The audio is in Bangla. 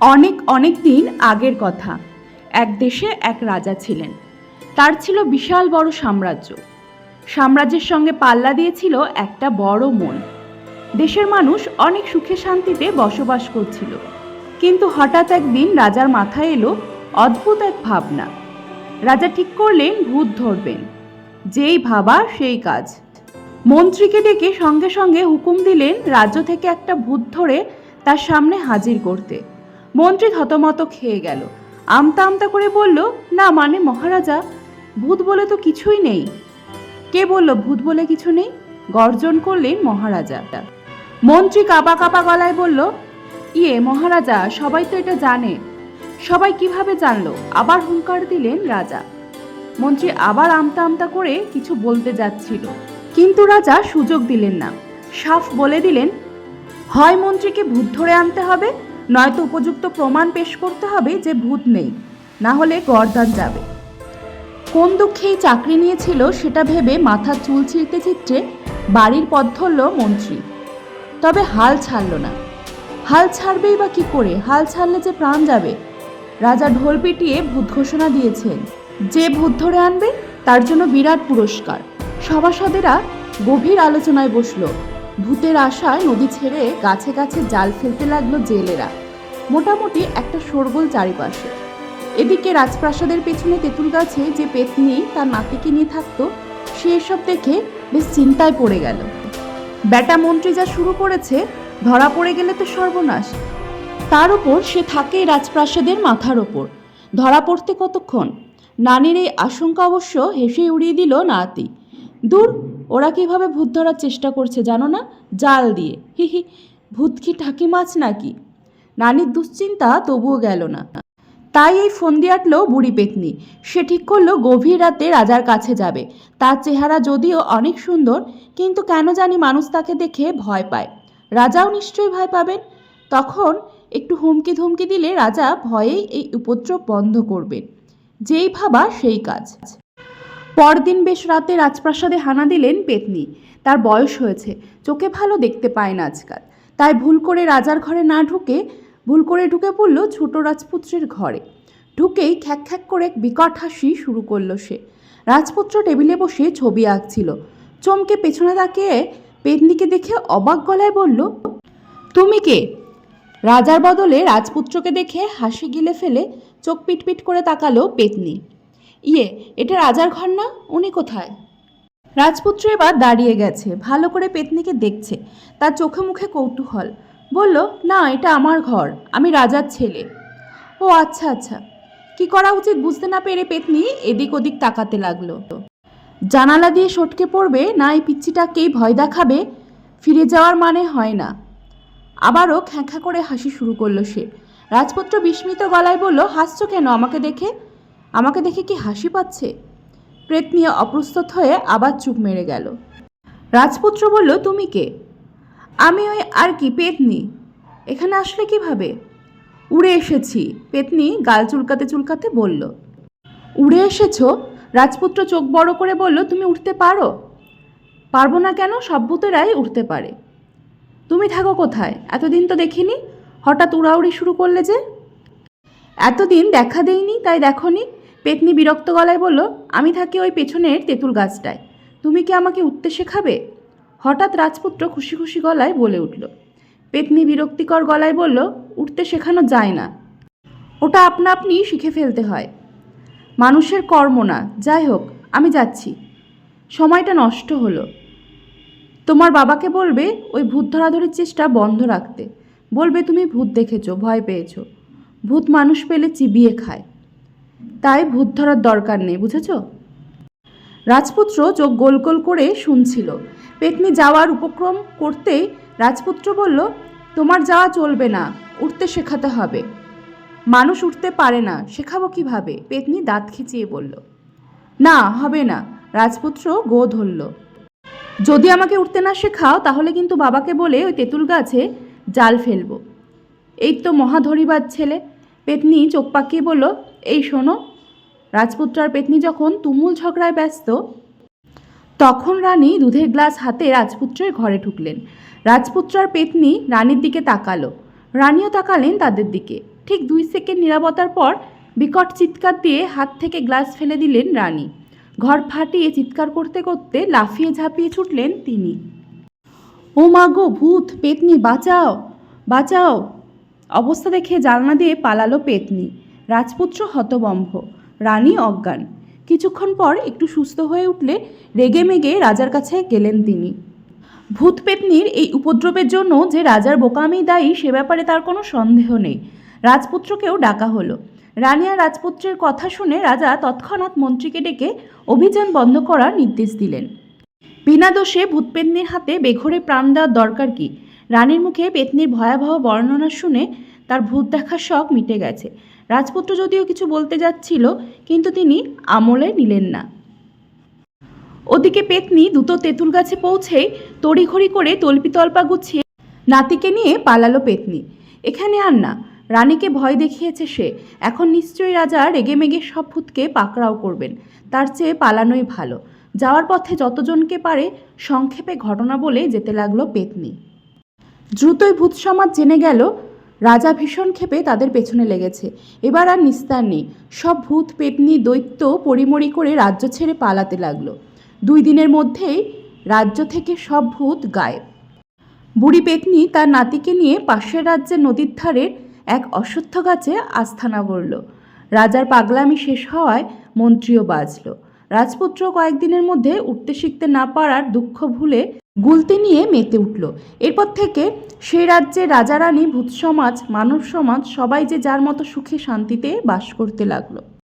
অনেক অনেক দিন আগের কথা। এক দেশে এক রাজা ছিলেন। তার ছিল বিশাল বড় সাম্রাজ্য। সাম্রাজ্যের সঙ্গে পাল্লা দিয়েছিল একটা বড় মন। দেশের মানুষ অনেক সুখে শান্তিতে বসবাস করছিল। কিন্তু হঠাৎ একদিন রাজার মাথায় এলো অদ্ভুত এক ভাবনা। রাজা ঠিক করলেন, ভূত ধরবেন। যেই ভাবা সেই কাজ। মন্ত্রীকে ডেকে সঙ্গে সঙ্গে হুকুম দিলেন রাজ্য থেকে একটা ভূত ধরে তার সামনে হাজির করতে। মন্ত্রী থতমত খেয়ে গেল। আমতা আমতা করে বলল, না মানে মহারাজা, ভূত বলে তো কিছুই নেই। কে বলল, ভূত বলে কিছু নেই? গর্জন করলেন মহারাজা মন্ত্রী কাপা কাপা গলায় বলল ইয়ে মহারাজা, সবাই তো এটা জানে। সবাই কীভাবে জানলো? আবার হুঙ্কার দিলেন রাজা। মন্ত্রী আবার আমতা আমতা করে কিছু বলতে যাচ্ছিল। কিন্তু রাজা সুযোগ দিলেন না। সাফ বলে দিলেন, হয় মন্ত্রীকে ভূত ধরে আনতে হবে নয়তো উপযুক্ত প্রমাণ পেশ করতে হবে যে ভূত নেই। না হলে গরদান যাবে। কোন দুঃখেই চাকরি নিয়েছিল সেটা ভেবে মাথা চুল ছিঁড়তে ছিটতে বাড়ির পথ ধরল মন্ত্রী। তবে হাল ছাড়ল না। হাল ছাড়বেই বা কি করে? হাল ছাড়লে যে প্রাণ যাবে? রাজা ঢোল পিটিয়ে ভূত ঘোষণা দিয়েছেন। যে ভূত ধরে আনবে, তার জন্য বিরাট পুরস্কার। সভাসদেরা গভীর আলোচনায় বসল। ভূতের আশায় নদী ছেড়ে গাছে গাছে জাল ফেলতে লাগল জেলেরা। মোটামুটি একটা শোরগোল চারিপাশে। এদিকে রাজপ্রাসাদের পেছনে তেঁতুল গাছে যে পেতনি তার নাতিকে নিয়ে থাকতো, সে এসব দেখে বেশ চিন্তায় পড়ে গেল। ব্যাটা মন্ত্রী যা শুরু করেছে, ধরা পড়ে গেলে তো সর্বনাশ। তার উপর সে থাকে রাজপ্রাসাদের মাথার ওপর ধরা পড়তে কতক্ষণ? নানির এই আশঙ্কা অবশ্য হেসে উড়িয়ে দিল নাতি। দূর ওরা কীভাবে ভূত ধরার চেষ্টা করছে জানো না? জাল দিয়ে। হি হি। ভূত কি টাকি মাছ নাকি? নানির দুশ্চিন্তা তবুও গেল না। তাই এই ফোন দিয়ে আটলো বুড়ি পেতনি। সে ঠিক করল গভীর রাতে রাজার কাছে যাবে। তার চেহারা যদিও অনেক সুন্দর, কিন্তু কেন জানি মানুষ তাকে দেখে ভয় পায়। রাজাও নিশ্চয়ই ভয় পাবেন। তখন একটু হুমকি ধুমকি দিলে রাজা ভয়েই এই উপদ্রব বন্ধ করবেন। যেই ভাবা সেই কাজ। পরদিন বেশ রাতে রাজপ্রাসাদে হানা দিলেন পেতনি। তার বয়স হয়েছে, চোখে ভালো দেখতে পায় না আজকাল। তাই ভুল করে রাজার ঘরে না ঢুকে, ভুল করে ঢুকে পড়ল ছোট রাজপুত্রের ঘরে। ঢুকেই খ্যাক খ্যাক করে বিকট হাসি শুরু করল সে। রাজপুত্র টেবিলে বসে ছবি আঁকছিল। চমকে পেছনে তাকিয়ে পেতনিকে দেখে অবাক গলায় বলল, তুমি কে? রাজার বদলে রাজপুত্রকে দেখে হাসি গিলে ফেলে চোখ পিটপিট করে তাকালো পেতনি। ইয়ে এটা রাজার ঘর না? উনি কোথায়? রাজপুত্র এবার দাঁড়িয়ে গেছে, ভালো করে পেতনিকে দেখছে, তার চোখে মুখে কৌতূহল। বলল, না, এটা আমার ঘর, আমি রাজার ছেলে। ও আচ্ছা আচ্ছা। কি করা উচিত বুঝতে না পেরে পেতনি এদিক ওদিক তাকাতে লাগল? জানালা দিয়ে সটকে পড়বে, না এই পিচ্ছিটাকেই ভয় দেখাবে? ফিরে যাওয়ার মানে হয় না। আবারও খ্যাঁখ্যা করে হাসি শুরু করল সে। রাজপুত্র বিস্মিত গলায় বলল, হাসছো কেন আমাকে দেখে? আমাকে দেখে কি হাসি পাচ্ছে? প্রেত নিয়ে অপ্রস্তুত হয়ে আবার চুপ মেরে গেল। রাজপুত্র বলল, তুমি কে? আমি ওই আর কি, পেতনি। এখানে আসলে কীভাবে? উড়ে এসেছি, পেতনি গাল চুলকাতে চুলকাতে বলল। উড়ে এসেছ? রাজপুত্র চোখ বড় করে বলল, তুমি উঠতে পারো? পারব না কেন? সব ভূতেরাই উঠতে পারে। তুমি থাকো কোথায়? এতদিন তো দেখিনি। হঠাৎ উড়াউড়ি শুরু করলে যে? এতদিন দেখা দেইনি, তাই দেখনি। পেতনি বিরক্ত গলায় বলল, আমি থাকি ওই পেছনের তেঁতুল গাছটায়। তুমি কি আমাকে উঠতে শেখাবে হঠাৎ রাজপুত্র খুশি খুশি গলায় বলে উঠল। পেতনি বিরক্তিকর গলায় বলল, উঠতে শেখানো যায় না। ওটা আপনা আপনি শিখে ফেলতে হয়। মানুষের কর্ম না। যাই হোক, আমি যাচ্ছি। সময়টা নষ্ট হলো। তোমার বাবাকে বলবে ওই ভূত ধরাধরির চেষ্টা বন্ধ রাখতে। বলবে, তুমি ভূত দেখেছ, ভয় পেয়েছ। ভূত মানুষ পেলে চিবিয়ে খায়। তাই ভূত ধরার দরকার নেই, বুঝেছ? রাজপুত্র চোখ গোল গোল করে শুনছিল। পেতনি যাওয়ার উপক্রম করতেই রাজপুত্র বলল, তোমার যাওয়া চলবে না উঠতে শেখাতে হবে। মানুষ উঠতে পারে না, শেখাবো কীভাবে? পেতনি দাঁত খিচিয়ে বলল। না, হবে না। রাজপুত্র গো ধরল। যদি আমাকে উঠতে না শেখাও, তাহলে কিন্তু বাবাকে বলে ওই তেঁতুল গাছে জাল ফেলব। এই তো মহাধরিবাদ ছেলে। পেতনি চোখ পাকিয়ে বলল, এই শোনো, রাজপুত্র আর পেতনি যখন তুমুল ঝগড়ায় ব্যস্ত, তখন রানী দুধের গ্লাস হাতে রাজপুত্রের ঘরে ঢুকলেন। রাজপুত্র আর পেতনি রানীর দিকে তাকালো। রানীও তাকালেন তাদের দিকে। ঠিক দুই সেকেন্ড নিরাপত্তার পর বিকট চিৎকার দিয়ে হাত থেকে গ্লাস ফেলে দিলেন রানী। ঘর ফাটিয়ে চিৎকার করতে করতে লাফিয়ে ঝাঁপিয়ে ছুটলেন তিনি। ও মা গো, ভূত, পেতনি, বাঁচাও বাঁচাও অবস্থা দেখে জানলা দিয়ে পালালো পেতনি। রাজপুত্র হতবম্ভ, রানী অজ্ঞান। কিছুক্ষণ পর একটু সুস্থ হয়ে উঠলে রেগে মেগে রাজার কাছে গেলেন তিনি। ভূত পেতনির এই উপদ্রবের জন্য যে রাজার বোকামি দায়ী সে ব্যাপারে তার কোনো সন্দেহ নেই। রাজপুত্রকেও ডাকা হলো। রানী আর রাজপুত্রের কথা শুনে রাজা তৎক্ষণাৎ মন্ত্রীকে ডেকে অভিযান বন্ধ করার নির্দেশ দিলেন। বিনা দোষে ভূতপেতনির হাতে বেঘরে প্রাণ দেওয়ার দরকার কি? রানীর মুখে পেতনির ভয়াবহ বর্ণনা শুনে তার ভূত দেখার শখ মিটে গেছে। রাজপুত্র যদিও কিছু বলতে যাচ্ছিল, কিন্তু তিনি আমলে নিলেন না। ওদিকে পেতনি দুটো তেঁতুল গাছে পৌঁছেই তড়িঘড়ি করে তল্পিতল্পা গুছিয়ে নাতিকে নিয়ে পালালো পেতনি। এখানে আর না, রানীকে ভয় দেখিয়েছে সে। এখন নিশ্চয়ই রাজা রেগেমেগে সব ভূতকে পাকড়াও করবেন। তার চেয়ে পালানোই ভালো। যাওয়ার পথে যতজনকে পারে সংক্ষেপে ঘটনা বলে যেতে লাগল পেতনি। দ্রুতই ভূত সমাজ জেনে গেল, রাজা ভীষণ ক্ষেপে তাদের পেছনে লেগেছে। এবার আর নিস্তার নেই। সব ভূত, পেতনি, দৈত্য পরিমরি করে রাজ্য ছেড়ে পালাতে লাগল। দুই দিনের মধ্যেই রাজ্য থেকে সব ভূত গায়েব। বুড়ি পেতনি তার নাতিকে নিয়ে পাশের রাজ্যের নদীর ধারের এক অশ্বত্থ গাছে আস্থানা গড়ল। রাজার পাগলামি শেষ হওয়ায় মন্ত্রীও বাজল রাজপুত্র কয়েকদিনের মধ্যে উঠতে শিখতে না পারার দুঃখ ভুলে গুলতি নিয়ে মেতে উঠল। এরপর থেকে সে রাজ্যে রাজা রানী ভূত সমাজ, মানব সমাজ, সবাই যে যার মতো সুখে শান্তিতে বাস করতে লাগল।